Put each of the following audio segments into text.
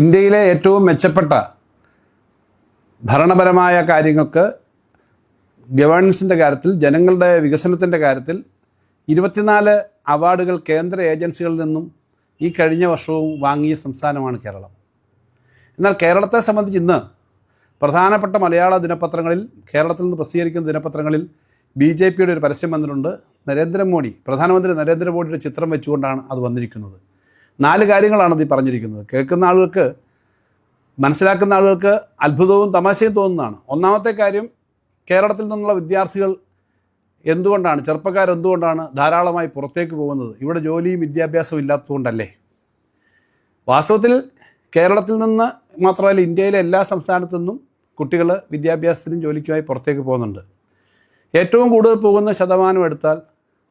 ഇന്ത്യയിലെ ഏറ്റവും മെച്ചപ്പെട്ട ഭരണപരമായ കാര്യങ്ങൾക്ക് ഗവേണൻസിന്റെ കാര്യത്തിൽ ജനങ്ങളുടെ വികസനത്തിന്റെ കാര്യത്തിൽ ഇരുപത്തിനാല് അവാർഡുകൾ കേന്ദ്ര ഏജൻസികളിൽ നിന്നും ഈ കഴിഞ്ഞ വർഷവും വാങ്ങിയ സംസ്ഥാനമാണ് കേരളം. എന്നാൽ കേരളത്തെ സംബന്ധിച്ച് ഇന്ന് പ്രധാനപ്പെട്ട മലയാള ദിനപത്രങ്ങളിൽ കേരളത്തിൽ നിന്ന് പ്രസിദ്ധീകരിക്കുന്ന ദിനപത്രങ്ങളിൽ ബി ജെ പിയുടെ ഒരു പരസ്യം വന്നിട്ടുണ്ട്. നരേന്ദ്രമോദി പ്രധാനമന്ത്രി നരേന്ദ്രമോദിയുടെ ചിത്രം വെച്ചുകൊണ്ടാണ് അത് വന്നിരിക്കുന്നത്. നാല് കാര്യങ്ങളാണ് ഈ പറഞ്ഞിരിക്കുന്നത്. കേൾക്കുന്ന ആളുകൾക്ക് മനസ്സിലാക്കുന്ന ആളുകൾക്ക് അത്ഭുതവും തമാശയും തോന്നുന്നതാണ്. ഒന്നാമത്തെ കാര്യം കേരളത്തിൽ നിന്നുള്ള വിദ്യാർത്ഥികൾ എന്തുകൊണ്ടാണ് ചെറുപ്പക്കാർ എന്തുകൊണ്ടാണ് ധാരാളമായി പുറത്തേക്ക് പോകുന്നത്? ഇവിടെ ജോലിയും വിദ്യാഭ്യാസവും ഇല്ലാത്തതുകൊണ്ടല്ലേ? വാസ്തവത്തിൽ കേരളത്തിൽ നിന്ന് മാത്രമല്ല ഇന്ത്യയിലെ എല്ലാ സംസ്ഥാനത്തു നിന്നും കുട്ടികൾ വിദ്യാഭ്യാസത്തിനും ജോലിക്കുമായി പുറത്തേക്ക് പോകുന്നുണ്ട്. ഏറ്റവും കൂടുതൽ പോകുന്ന ശതമാനം എടുത്താൽ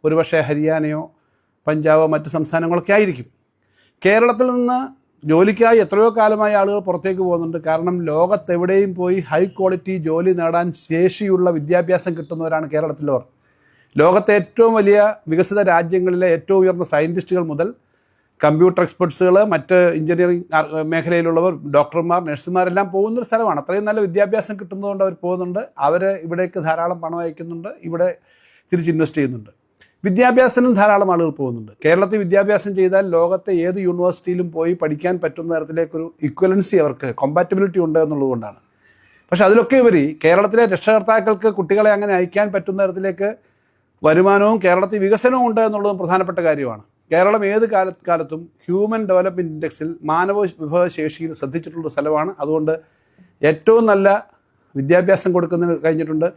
ഒരുപക്ഷെ ഹരിയാനയോ പഞ്ചാബോ മറ്റ് സംസ്ഥാനങ്ങളൊക്കെ ആയിരിക്കും. കേരളത്തിൽ നിന്ന് ജോലിക്കായി എത്രയോ കാലമായി ആളുകൾ പുറത്തേക്ക് പോകുന്നുണ്ട്. കാരണം ലോകത്തെവിടെയും പോയി ഹൈ ക്വാളിറ്റി ജോലി നേടാൻ ശേഷിയുള്ള വിദ്യാഭ്യാസം കിട്ടുന്നവരാണ് കേരളത്തിലുള്ളവർ. ലോകത്തെ ഏറ്റവും വലിയ വികസിത രാജ്യങ്ങളിലെ ഏറ്റവും ഉയർന്ന സയന്റിസ്റ്റുകൾ മുതൽ കമ്പ്യൂട്ടർ എക്സ്പെർട്സുകൾ മറ്റ് എഞ്ചിനീയറിംഗ് മേഖലയിലുള്ളവർ ഡോക്ടർമാർ നഴ്സുമാരെല്ലാം പോകുന്നൊരു സ്ഥലമാണ്. അത്രയും നല്ല വിദ്യാഭ്യാസം കിട്ടുന്നതുകൊണ്ട് അവർ പോകുന്നുണ്ട്. അവർ ഇവിടേക്ക് ധാരാളം പണം അയക്കുന്നുണ്ട്. ഇവിടെ തിരിച്ച് ഇൻവെസ്റ്റ് ചെയ്യുന്നുണ്ട്. വിദ്യാഭ്യാസത്തിനും ധാരാളം ആളുകൾ പോകുന്നുണ്ട്. കേരളത്തിൽ വിദ്യാഭ്യാസം ചെയ്താൽ ലോകത്തെ ഏത് യൂണിവേഴ്സിറ്റിയിലും പോയി പഠിക്കാൻ പറ്റുന്ന തരത്തിലേക്കൊരു ഇക്വലൻസി അവർക്ക് കോമ്പാറ്റബിലിറ്റി ഉണ്ട് എന്നുള്ളതുകൊണ്ടാണ് പക്ഷെ അതിലൊക്കെ ഉപരി കേരളത്തിലെ രക്ഷകർത്താക്കൾക്ക് കുട്ടികളെ അങ്ങനെ അയക്കാൻ പറ്റുന്ന തരത്തിലേക്ക് വരുമാനവും കേരളത്തിൽ വികസനവും ഉണ്ട് എന്നുള്ളതും പ്രധാനപ്പെട്ട കാര്യമാണ്. കേരളം ഏത് കാല കാലത്തും ഹ്യൂമൻ ഡെവലപ്മെന്റ് ഇൻഡെക്സിൽ മാനവ വിഭവശേഷിയിൽ ശ്രദ്ധിച്ചിട്ടുള്ള സ്ഥലമാണ്. അതുകൊണ്ട് ഏറ്റവും നല്ല വിദ്യാഭ്യാസം കൊടുക്കുന്നതിന് കഴിഞ്ഞിട്ടുണ്ട്.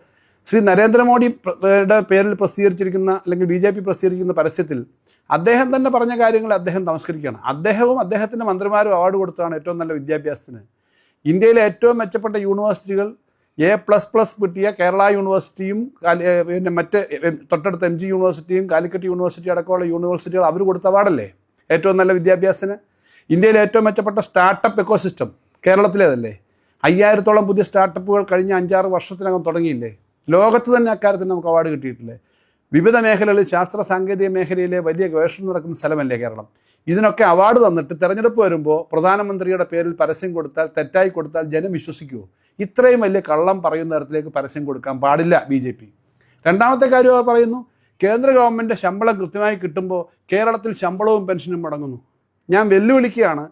ശ്രീ നരേന്ദ്രമോദിയുടെ പേരിൽ പ്രസിദ്ധീകരിച്ചിരിക്കുന്ന അല്ലെങ്കിൽ ബി ജെ പി പ്രസിദ്ധീകരിക്കുന്ന പരസ്യത്തിൽ അദ്ദേഹം തന്നെ പറഞ്ഞ കാര്യങ്ങൾ അദ്ദേഹം നമസ്കരിക്കുകയാണ്. അദ്ദേഹവും അദ്ദേഹത്തിന്റെ മന്ത്രിമാരും അവാർഡ് കൊടുത്തതാണ് ഏറ്റവും നല്ല വിദ്യാഭ്യാസത്തിന്. ഇന്ത്യയിലെ ഏറ്റവും മെച്ചപ്പെട്ട യൂണിവേഴ്സിറ്റികൾ എ പ്ലസ് പ്ലസ് കിട്ടിയ കേരള യൂണിവേഴ്സിറ്റിയും പിന്നെ മറ്റ് തൊട്ടടുത്ത എം ജി യൂണിവേഴ്സിറ്റിയും കാലിക്കറ്റ് യൂണിവേഴ്സിറ്റി അടക്കമുള്ള യൂണിവേഴ്സിറ്റികൾ അവർ കൊടുത്ത അവാർഡല്ലേ ഏറ്റവും നല്ല വിദ്യാഭ്യാസത്തിന്. ഇന്ത്യയിലെ ഏറ്റവും മെച്ചപ്പെട്ട സ്റ്റാർട്ടപ്പ് എക്കോസിസ്റ്റം കേരളത്തിലേതല്ലേ? അയ്യായിരത്തോളം പുതിയ സ്റ്റാർട്ടപ്പുകൾ കഴിഞ്ഞ അഞ്ചാറ് വർഷത്തിനകം തുടങ്ങിയില്ലേ? ലോകത്ത് തന്നെ അക്കാര്യത്തിന് നമുക്ക് അവാർഡ് കിട്ടിയിട്ടില്ലേ? വിവിധ മേഖലകളിൽ ശാസ്ത്ര സാങ്കേതിക മേഖലയിലെ വലിയ ഗവേഷണം നടക്കുന്ന സ്ഥലമല്ലേ കേരളം? ഇതിനൊക്കെ അവാർഡ് തന്നിട്ട് തെരഞ്ഞെടുപ്പ് വരുമ്പോൾ പ്രധാനമന്ത്രിയുടെ പേരിൽ പരസ്യം കൊടുത്താൽ തെറ്റായി കൊടുത്താൽ ജനം വിശ്വസിക്കുമോ ഇത്രയും വലിയ കള്ളം പറയുന്ന തരത്തിലേക്ക് പരസ്യം കൊടുക്കാൻ പാടില്ല ബി ജെ പി. രണ്ടാമത്തെ കാര്യം അവർ പറയുന്നു കേന്ദ്ര ഗവൺമെന്റ് ശമ്പളം കൃത്യമായി കിട്ടുമ്പോൾ കേരളത്തിൽ ശമ്പളവും പെൻഷനും മുടങ്ങുന്നു. ഞാൻ വെല്ലുവിളിക്കുകയാണ്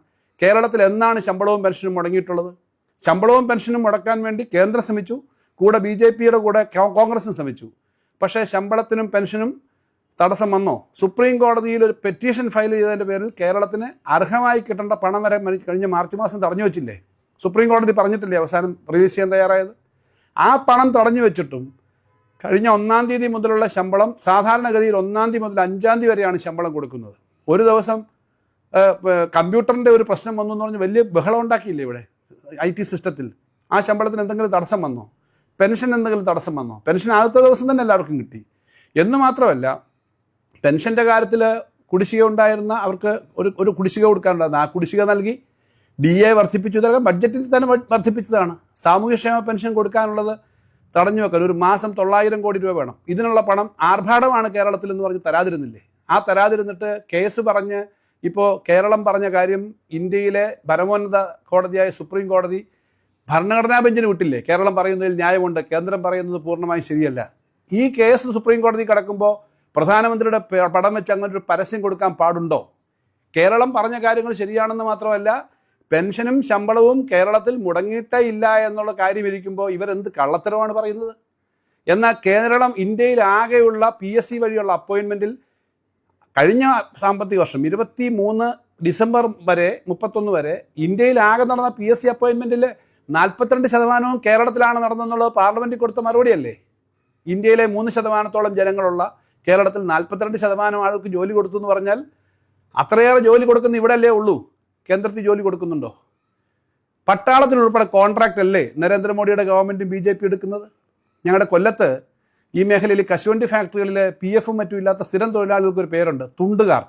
കേരളത്തിൽ എന്നാണ് ശമ്പളവും പെൻഷനും മുടങ്ങിയിട്ടുള്ളത്? ശമ്പളവും പെൻഷനും മുടക്കാൻ വേണ്ടി കേന്ദ്രം ശ്രമിച്ചു കൂടെ ബി ജെ പിയുടെ കൂടെ കോൺഗ്രസും ശ്രമിച്ചു. പക്ഷേ ശമ്പളത്തിനും പെൻഷനും തടസ്സം വന്നോ? സുപ്രീം കോടതിയിൽ ഒരു പെറ്റീഷൻ ഫയൽ ചെയ്തതിന്റെ പേരിൽ കേരളത്തിന് അർഹമായി കിട്ടേണ്ട പണം വരെ കഴിഞ്ഞ മാർച്ച് മാസം തടഞ്ഞു വെച്ചില്ലേ? സുപ്രീം കോടതി പറഞ്ഞിട്ടില്ലേ അവസാനം റിലീസ് ചെയ്യാൻ തയ്യാറായത്? ആ പണം തടഞ്ഞു വെച്ചിട്ടും കഴിഞ്ഞ ഒന്നാം തീയതി മുതലുള്ള ശമ്പളം സാധാരണഗതിയിൽ ഒന്നാം തീയതി മുതൽ അഞ്ചാം തീയതി വരെയാണ് ശമ്പളം കൊടുക്കുന്നത്. ഒരു ദിവസം കമ്പ്യൂട്ടറിന്റെ ഒരു പ്രശ്നം വന്നു എന്ന് പറഞ്ഞ് വലിയ ബഹളം ഉണ്ടാക്കിയില്ലേ ഇവിടെ? ഐ ടി സിസ്റ്റത്തിൽ. ആ ശമ്പളത്തിന് എന്തെങ്കിലും തടസ്സം വന്നോ? പെൻഷൻ എന്തെങ്കിലും തടസ്സം വന്നോ? പെൻഷൻ ആദ്യത്തെ ദിവസം തന്നെ എല്ലാവർക്കും കിട്ടി. എന്ന് മാത്രമല്ല പെൻഷന്റെ കാര്യത്തിൽ കുടിശ്ശിക ഉണ്ടായിരുന്ന അവർക്ക് ഒരു ഒരു കുടിശ്ശിക കൊടുക്കാനുണ്ടായിരുന്നു. ആ കുടിശ്ശിക നൽകി ഡി എ വർദ്ധിപ്പിച്ചു. ഇതൊക്കെ ബഡ്ജറ്റിൽ തന്നെ വർദ്ധിപ്പിച്ചതാണ്. സാമൂഹ്യക്ഷേമ പെൻഷൻ കൊടുക്കാനുള്ളത് തടഞ്ഞു വെക്കാൻ ഒരു മാസം തൊള്ളായിരം കോടി രൂപ വേണം. ഇതിനുള്ള പണം ആർഭാടമാണ് കേരളത്തിൽ എന്ന് പറഞ്ഞ് തരാതിരുന്നില്ലേ? ആ തരാതിരുന്നിട്ട് കേസ് പറഞ്ഞ് ഇപ്പോൾ കേരളം പറഞ്ഞ കാര്യം ഇന്ത്യയിലെ പരമോന്നത കോടതിയായ സുപ്രീം കോടതി ഭരണഘടനാ ബെഞ്ചിന് വിട്ടില്ലേ? കേരളം പറയുന്നതിൽ ന്യായമുണ്ട് കേന്ദ്രം പറയുന്നത് പൂർണമായും ശരിയല്ല. ഈ കേസ് സുപ്രീം കോടതി കടക്കുമ്പോൾ പ്രധാനമന്ത്രിയുടെ പടം വെച്ച് അങ്ങനെ ഒരു പരസ്യം കൊടുക്കാൻ പാടുണ്ടോ? കേരളം പറഞ്ഞ കാര്യങ്ങൾ ശരിയാണെന്ന് മാത്രമല്ല പെൻഷനും ശമ്പളവും കേരളത്തിൽ മുടങ്ങിയിട്ടേ ഇല്ല എന്നുള്ള കാര്യം ഇരിക്കുമ്പോൾ ഇവരെന്ത് കള്ളത്തരമാണ് പറയുന്നത്? എന്നാൽ കേരളം ഇന്ത്യയിൽ ആകെയുള്ള പി എസ് സി വഴിയുള്ള അപ്പോയിൻമെന്റിൽ കഴിഞ്ഞ സാമ്പത്തിക വർഷം ഇരുപത്തി മൂന്ന് ഡിസംബർ വരെ മുപ്പത്തൊന്ന് വരെ ഇന്ത്യയിൽ ആകെ നടന്ന പി എസ് സി അപ്പോയിൻമെന്റിൽ നാൽപ്പത്തിരണ്ട് ശതമാനവും കേരളത്തിലാണ് നടന്നെന്നുള്ളത് പാർലമെന്റിൽ കൊടുത്ത മറുപടിയല്ലേ? ഇന്ത്യയിലെ മൂന്ന് ശതമാനത്തോളം ജനങ്ങളുള്ള കേരളത്തിൽ നാൽപ്പത്തിരണ്ട് ശതമാനം ആൾക്ക് ജോലി കൊടുത്തു എന്ന് പറഞ്ഞാൽ അത്രയേറെ ജോലി കൊടുക്കുന്ന ഇവിടെ അല്ലേ ഉള്ളൂ? കേന്ദ്രത്തിൽ ജോലി കൊടുക്കുന്നുണ്ടോ? പട്ടാളത്തിൽ ഉൾപ്പെടെ കോൺട്രാക്റ്റ് അല്ലേ നരേന്ദ്രമോദിയുടെ ഗവൺമെന്റും ബി ജെ പി എടുക്കുന്നത്? ഞങ്ങളുടെ കൊല്ലത്ത് ഈ മേഖലയിൽ കശുവണ്ടി ഫാക്ടറികളിലെ പി എഫും മറ്റും ഇല്ലാത്ത സ്ഥിരം തൊഴിലാളികൾക്ക് ഒരു പേരുണ്ട് തുണ്ടുകാർ.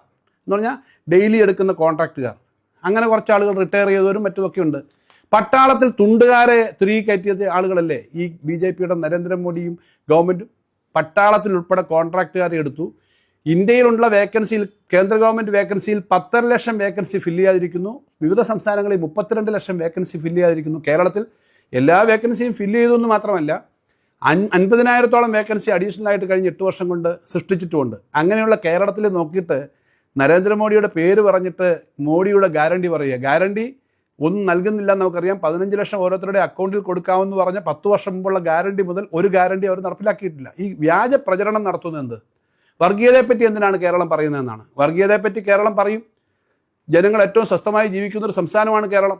എന്ന് പറഞ്ഞാൽ ഡെയിലി എടുക്കുന്ന കോൺട്രാക്റ്റുകാർ അങ്ങനെ കുറച്ച് ആളുകൾ റിട്ടയർ ചെയ്തവരും മറ്റുമൊക്കെ ഉണ്ട്. പട്ടാളത്തിൽ തുണ്ടുകാരെ തിരികെ കയറ്റിയത് ആളുകളല്ലേ? ഈ ബി ജെ പിയുടെ നരേന്ദ്രമോദിയും ഗവൺമെന്റും പട്ടാളത്തിൽ ഉൾപ്പെടെ കോൺട്രാക്റ്റുകാരെ എടുത്തു. ഇന്ത്യയിലുള്ള വേക്കൻസിയിൽ കേന്ദ്ര ഗവൺമെന്റ് വേക്കൻസിയിൽ പത്തര ലക്ഷം വേക്കൻസി ഫില്ല് ചെയ്യാതിരിക്കുന്നു. വിവിധ സംസ്ഥാനങ്ങളിൽ മുപ്പത്തിരണ്ട് ലക്ഷം വേക്കൻസി ഫില്ല് ചെയ്യാതിരിക്കുന്നു. കേരളത്തിൽ എല്ലാ വേക്കൻസിയും ഫില്ല് ചെയ്തെന്ന് മാത്രമല്ല അൻ അൻപതിനായിരത്തോളം വേക്കൻസി അഡീഷണൽ ആയിട്ട് കഴിഞ്ഞ എട്ട് വർഷം കൊണ്ട് സൃഷ്ടിച്ചിട്ടുമുണ്ട്. അങ്ങനെയുള്ള കേരളത്തിൽ നോക്കിയിട്ട് നരേന്ദ്രമോദിയുടെ പേര് പറഞ്ഞിട്ട് മോഡിയുടെ ഗ്യാരണ്ടി പറയുക. ഗ്യാരണ്ടി ഒന്നും നൽകുന്നില്ല നമുക്കറിയാം. പതിനഞ്ച് ലക്ഷം ഓരോരുത്തരുടെ അക്കൗണ്ടിൽ കൊടുക്കാമെന്ന് പറഞ്ഞ പത്ത് വർഷം മുമ്പുള്ള ഗ്യാരണ്ടി മുതൽ ഒരു ഗ്യാരണ്ടി അവർ നടപ്പിലാക്കിയിട്ടില്ല. ഈ വ്യാജ പ്രചരണം നടത്തുന്നത് എന്ത്? വർഗീയതയെപ്പറ്റി എന്തിനാണ് കേരളം പറയുന്നതെന്നാണ് വർഗീയതയെപ്പറ്റി കേരളം പറയും. ജനങ്ങൾ ഏറ്റവും സ്വസ്ഥമായി ജീവിക്കുന്ന ഒരു സംസ്ഥാനമാണ് കേരളം.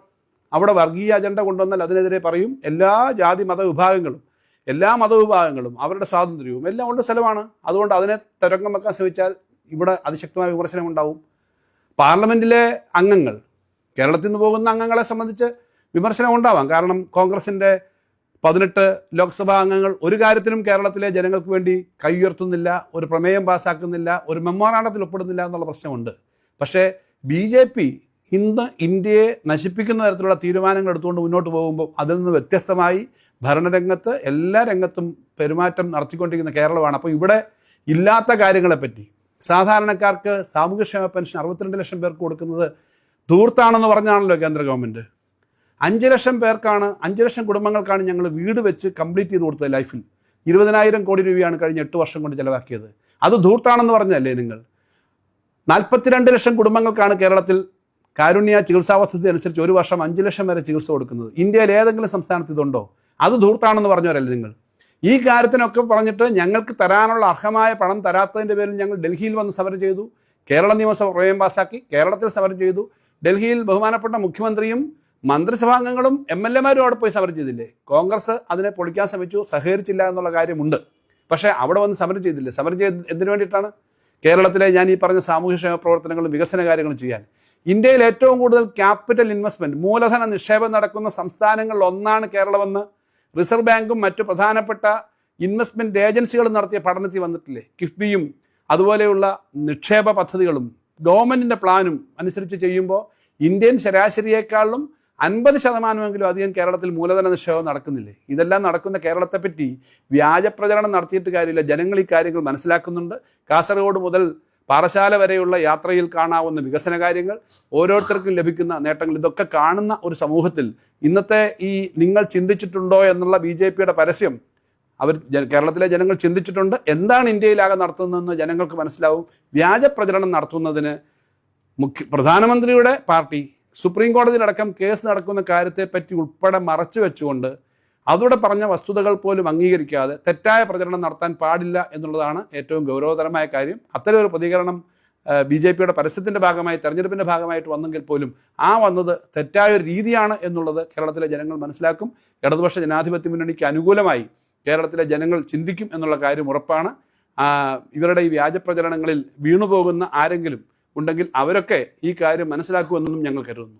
അവിടെ വർഗീയ അജണ്ട കൊണ്ടുവന്നാൽ അതിനെതിരെ പറയും. എല്ലാ ജാതി മത വിഭാഗങ്ങളും എല്ലാ മതവിഭാഗങ്ങളും അവരുടെ സ്വാതന്ത്ര്യവും എല്ലാം ഉള്ള സ്ഥലമാണ്. അതുകൊണ്ട് അതിനെ തരംഗം വെക്കാൻ ശ്രമിച്ചാൽ ഇവിടെ അതിശക്തമായ വിമർശനം ഉണ്ടാവും പാർലമെന്റിലെ അംഗങ്ങൾ കേരളത്തിൽ നിന്ന് പോകുന്ന അംഗങ്ങളെ സംബന്ധിച്ച് വിമർശനം ഉണ്ടാവാം. കാരണം കോൺഗ്രസിന്റെ പതിനെട്ട് ലോക്സഭാ അംഗങ്ങൾ ഒരു കാര്യത്തിനും കേരളത്തിലെ ജനങ്ങൾക്ക് വേണ്ടി കൈയുയർത്തുന്നില്ല ഒരു പ്രമേയം പാസ്സാക്കുന്നില്ല ഒരു മെമ്മോറാണ്ടത്തിൽ ഒപ്പിടുന്നില്ല എന്നുള്ള പ്രശ്നമുണ്ട്. പക്ഷേ ബി ജെ പി ഇന്ന് ഇന്ത്യയെ നശിപ്പിക്കുന്ന തരത്തിലുള്ള തീരുമാനങ്ങൾ എടുത്തുകൊണ്ട് മുന്നോട്ട് പോകുമ്പോൾ അതിൽ നിന്ന് വ്യത്യസ്തമായി ഭരണരംഗത്ത് എല്ലാ രംഗത്തും പെരുമാറ്റം നടത്തിക്കൊണ്ടിരിക്കുന്ന കേരളമാണ്. അപ്പോൾ ഇവിടെ ഇല്ലാത്ത കാര്യങ്ങളെപ്പറ്റി സാധാരണക്കാർക്ക് സാമൂഹ്യക്ഷേമ പെൻഷൻ അറുപത്തിരണ്ട് ലക്ഷം പേർക്ക് കൊടുക്കുന്നത് ധൂർത്താണെന്ന് പറഞ്ഞാണല്ലോ കേന്ദ്ര ഗവൺമെന്റ് അഞ്ച് ലക്ഷം പേർക്കാണ് അഞ്ച് ലക്ഷം കുടുംബങ്ങൾക്കാണ് ഞങ്ങൾ വീട് വെച്ച് കംപ്ലീറ്റ് ചെയ്ത് കൊടുത്തത് ലൈഫിൽ. ഇരുപതിനായിരം കോടി രൂപയാണ് കഴിഞ്ഞ എട്ട് വർഷം കൊണ്ട് ചിലവാക്കിയത്. അത് ധൂർത്താണെന്ന് പറഞ്ഞല്ലേ നിങ്ങൾ? നാൽപ്പത്തിരണ്ട് ലക്ഷം കുടുംബങ്ങൾക്കാണ് കേരളത്തിൽ കാരുണ്യ ചികിത്സാ പദ്ധതി അനുസരിച്ച് ഒരു വർഷം അഞ്ച് ലക്ഷം വരെ ചികിത്സ കൊടുക്കുന്നത്. ഇന്ത്യയിൽ ഏതെങ്കിലും സംസ്ഥാനത്ത് ഇതുണ്ടോ? അത് ധൂർത്താണെന്ന് പറഞ്ഞവരല്ലേ നിങ്ങൾ? ഈ കാര്യത്തിനൊക്കെ പറഞ്ഞിട്ട് ഞങ്ങൾക്ക് തരാനുള്ള അർഹമായ പണം തരാത്തതിന്റെ പേരിൽ ഞങ്ങൾ ഡൽഹിയിൽ വന്ന് സമരം ചെയ്തു കേരള നിയമസഭ പ്രമേയം പാസാക്കി കേരളത്തിൽ സമരം ചെയ്തു. ഡൽഹിയിൽ ബഹുമാനപ്പെട്ട മുഖ്യമന്ത്രിയും മന്ത്രിസഭാംഗങ്ങളും എം എൽ എമാരും അവിടെ പോയി സമരം ചെയ്തില്ലേ? കോൺഗ്രസ് അതിനെ പൊളിക്കാൻ ശ്രമിച്ചു സഹകരിച്ചില്ല എന്നുള്ള കാര്യമുണ്ട്. പക്ഷേ അവിടെ വന്ന് സമരം ചെയ്തില്ലേ? സമരം ചെയ്ത് എന്തിനു വേണ്ടിയിട്ടാണ്? കേരളത്തിലെ ഞാൻ ഈ പറഞ്ഞ സാമൂഹ്യക്ഷേമ പ്രവർത്തനങ്ങളും വികസന കാര്യങ്ങളും ചെയ്യാൻ. ഇന്ത്യയിൽ ഏറ്റവും കൂടുതൽ ക്യാപിറ്റൽ ഇൻവെസ്റ്റ്മെന്റ് മൂലധന നിക്ഷേപം നടക്കുന്ന സംസ്ഥാനങ്ങളിൽ ഒന്നാണ് കേരളമെന്ന് റിസർവ് ബാങ്കും മറ്റു പ്രധാനപ്പെട്ട ഇൻവെസ്റ്റ്മെന്റ് ഏജൻസികളും നടത്തിയ പഠനത്തിൽ വന്നിട്ടില്ലേ? കിഫ്ബിയും അതുപോലെയുള്ള നിക്ഷേപ പദ്ധതികളും ഗവൺമെന്റിന്റെ പ്ലാനും അനുസരിച്ച് ചെയ്യുമ്പോൾ ഇന്ത്യൻ ശരാശരിയേക്കാളും അൻപത് ശതമാനമെങ്കിലും അധികം കേരളത്തിൽ മൂലധന നിക്ഷേപം നടക്കുന്നില്ലേ? ഇതെല്ലാം നടക്കുന്ന കേരളത്തെപ്പറ്റി വ്യാജ പ്രചരണം നടത്തിയിട്ട് കാര്യമില്ല. ജനങ്ങൾ ഈ കാര്യങ്ങൾ മനസ്സിലാക്കുന്നുണ്ട്. കാസർഗോഡ് മുതൽ പാറശാല വരെയുള്ള യാത്രയിൽ കാണാവുന്ന വികസന കാര്യങ്ങൾ ഓരോരുത്തർക്കും ലഭിക്കുന്ന നേട്ടങ്ങൾ ഇതൊക്കെ കാണുന്ന ഒരു സമൂഹത്തിൽ ഇന്നത്തെ ഈ നിങ്ങൾ ചിന്തിച്ചിട്ടുണ്ടോ എന്നുള്ള ബി പരസ്യം അവർ കേരളത്തിലെ ജനങ്ങൾ ചിന്തിച്ചിട്ടുണ്ട് എന്താണ് ഇന്ത്യയിലാകെ നടത്തുന്നതെന്ന് ജനങ്ങൾക്ക് മനസ്സിലാവും. വ്യാജ പ്രചരണം നടത്തുന്നതിന് മുഖ്യ പ്രധാനമന്ത്രിയുടെ പാർട്ടി സുപ്രീം കോടതിയിലടക്കം കേസ് നടക്കുന്ന കാര്യത്തെപ്പറ്റി ഉൾപ്പെടെ മറച്ചു വെച്ചുകൊണ്ട് അതോടെ പറഞ്ഞ വസ്തുതകൾ പോലും അംഗീകരിക്കാതെ തെറ്റായ പ്രചരണം നടത്താൻ പാടില്ല എന്നുള്ളതാണ് ഏറ്റവും ഗൗരവതരമായ കാര്യം. അത്തരം ഒരു പ്രതികരണം ബി ജെ പിയുടെ പരസ്യത്തിന്റെ ഭാഗമായി തെരഞ്ഞെടുപ്പിന്റെ ഭാഗമായിട്ട് വന്നെങ്കിൽ പോലും ആ വന്നത് തെറ്റായ ഒരു രീതിയാണ് എന്നുള്ളത് കേരളത്തിലെ ജനങ്ങൾ മനസ്സിലാക്കും. ഇടതുപക്ഷ ജനാധിപത്യ മുന്നണിക്ക് അനുകൂലമായി കേരളത്തിലെ ജനങ്ങൾ ചിന്തിക്കും എന്നുള്ള കാര്യം ഉറപ്പാണ്. ഇവരുടെ ഈ വ്യാജ പ്രചരണങ്ങളിൽ വീണുപോകുന്ന ആരെങ്കിലും ഉണ്ടെങ്കിൽ അവരൊക്കെ ഈ കാര്യം മനസ്സിലാക്കുമെന്നും ഞങ്ങൾ കരുതുന്നു.